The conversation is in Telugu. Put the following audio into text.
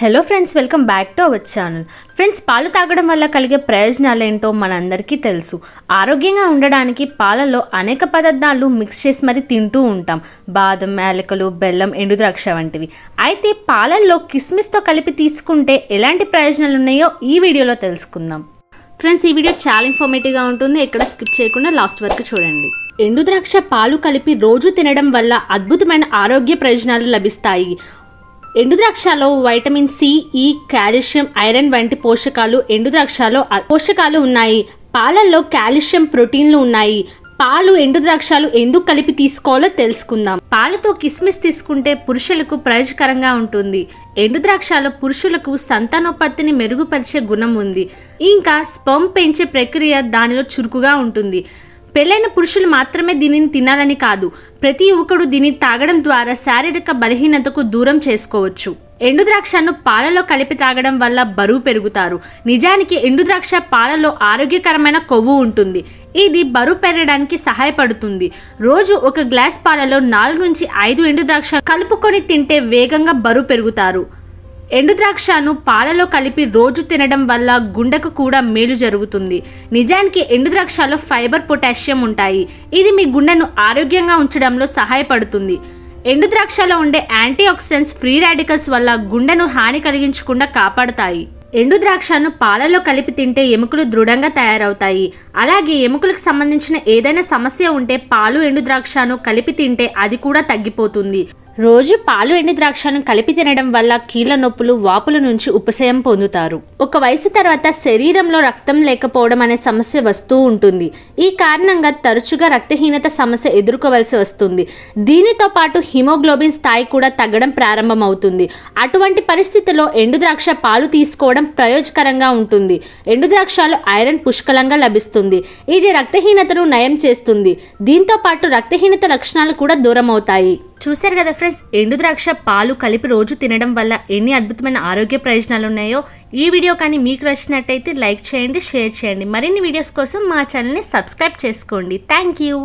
Hello friends welcome back to our channel friends పాలు తాగడం వల్ల కలిగే ప్రయోజనాలు ఏంటో మనందరికీ తెలుసు. ఆరోగ్యంగా ఉండడానికి పాలలో అనేక పదార్థాలు మిక్స్ చేసి మరి తింటూ ఉంటాం. బాదం యాలకులు బెల్లం ఎండుద్రాక్ష వంటివి. అయితే పాలల్లో కిస్మిస్తో కలిపి తీసుకుంటే ఎలాంటి ప్రయోజనాలు ఉన్నాయో ఈ వీడియోలో తెలుసుకుందాం. ఫ్రెండ్స్ ఈ వీడియో చాలా ఇన్ఫర్మేటివ్గా ఉంటుంది. ఎక్కడ స్కిప్ చేయకుండా లాస్ట్ వరకు చూడండి. ఎండుద్రాక్ష పాలు కలిపి రోజు తినడం వల్ల అద్భుతమైన ఆరోగ్య ప్రయోజనాలు లభిస్తాయి. ఎండుద్రాక్షలో vitamin C E calcium iron వంటి పోషకాలు ఎండుద్రాక్షలో పోషకాలు ఉన్నాయి. పాలల్లో కాల్షియం ప్రోటీన్లు ఉన్నాయి. పాలు ఎండుద్రాక్షాలు ఎందుకు కలిపి తీసుకోవాలో తెలుసుకుందాం. పాలతో కిస్మిస్ తీసుకుంటే పురుషులకు ప్రయోజకరంగా ఉంటుంది. ఎండుద్రాక్షలో పురుషులకు సంతానోత్పత్తిని మెరుగుపరిచే గుణం ఉంది. ఇంకా స్పమ్ పెంచే ప్రక్రియ దానిలో చురుకుగా ఉంటుంది. పెళ్ళైన పురుషులు మాత్రమే దీనిని తినాలని కాదు. ప్రతి యువకుడు దీన్ని తాగడం ద్వారా శారీరక బలహీనతకు దూరం చేసుకోవచ్చు. ఎండు ద్రాక్షను పాలలో కలిపి తాగడం వల్ల బరువు పెరుగుతారు. నిజానికి ఎండు ద్రాక్ష పాలలో ఆరోగ్యకరమైన కొవ్వు ఉంటుంది. ఇది బరువు పెరగడానికి సహాయపడుతుంది. రోజు ఒక గ్లాస్ పాలలో నాలుగు నుంచి ఐదు ఎండు ద్రాక్ష కలుపుకొని తింటే వేగంగా బరువు పెరుగుతారు. ఎండుద్రాక్షను పాలలో కలిపి రోజు తినడం వల్ల గుండెకు కూడా మేలు జరుగుతుంది. నిజానికి ఎండుద్రాక్షలో ఫైబర్ పొటాషియం ఉంటాయి. ఇది మీ గుండెను ఆరోగ్యంగా ఉంచడంలో సహాయపడుతుంది. ఎండుద్రాక్షలో ఉండే యాంటీ ఆక్సిడెంట్స్ ఫ్రీ రాడికల్స్ వల్ల గుండెను హాని కలిగించకుండా కాపాడుతాయి. ఎండుద్రాక్షను పాలలో కలిపి తింటే ఎముకలు దృఢంగా తయారవుతాయి. అలాగే ఎముకలకు సంబంధించిన ఏదైనా సమస్య ఉంటే పాలు ఎండుద్రాక్షను కలిపి తింటే అది కూడా తగ్గిపోతుంది. రోజు పాలు ఎండి ద్రాక్షను కలిపి తినడం వల్ల కీళ్ళ నొప్పులు వాపుల నుంచి ఉపశయం పొందుతారు. ఒక వయసు తర్వాత శరీరంలో రక్తం లేకపోవడం అనే సమస్య వస్తూ ఉంటుంది. ఈ కారణంగా తరచుగా రక్తహీనత సమస్య ఎదుర్కోవలసి వస్తుంది. దీనితో పాటు హిమోగ్లోబిన్ స్థాయి కూడా తగ్గడం ప్రారంభమవుతుంది. అటువంటి పరిస్థితిలో ఎండు ద్రాక్ష పాలు తీసుకోవడం ప్రయోజకరంగా ఉంటుంది. ఎండు ద్రాక్షలో ఐరన్ పుష్కలంగా లభిస్తుంది. ఇది రక్తహీనతను నయం చేస్తుంది. దీంతో పాటు రక్తహీనత లక్షణాలు కూడా దూరం అవుతాయి చూశారు కదా ఫ్రెండ్స్? ఫ్రెండ్స్ ఎండుద్రాక్ష పాలు కలిపి రోజు తినడం వల్ల ఎన్ని అద్భుతమైన ఆరోగ్య ప్రయోజనాలు ఉన్నాయో ఈ వీడియో కానీ మీకు నచ్చినట్టయితే లైక్ చేయండి షేర్ చేయండి. మరిన్ని వీడియోస్ కోసం మా ఛానల్ని సబ్స్క్రైబ్ చేసుకోండి. Thank you.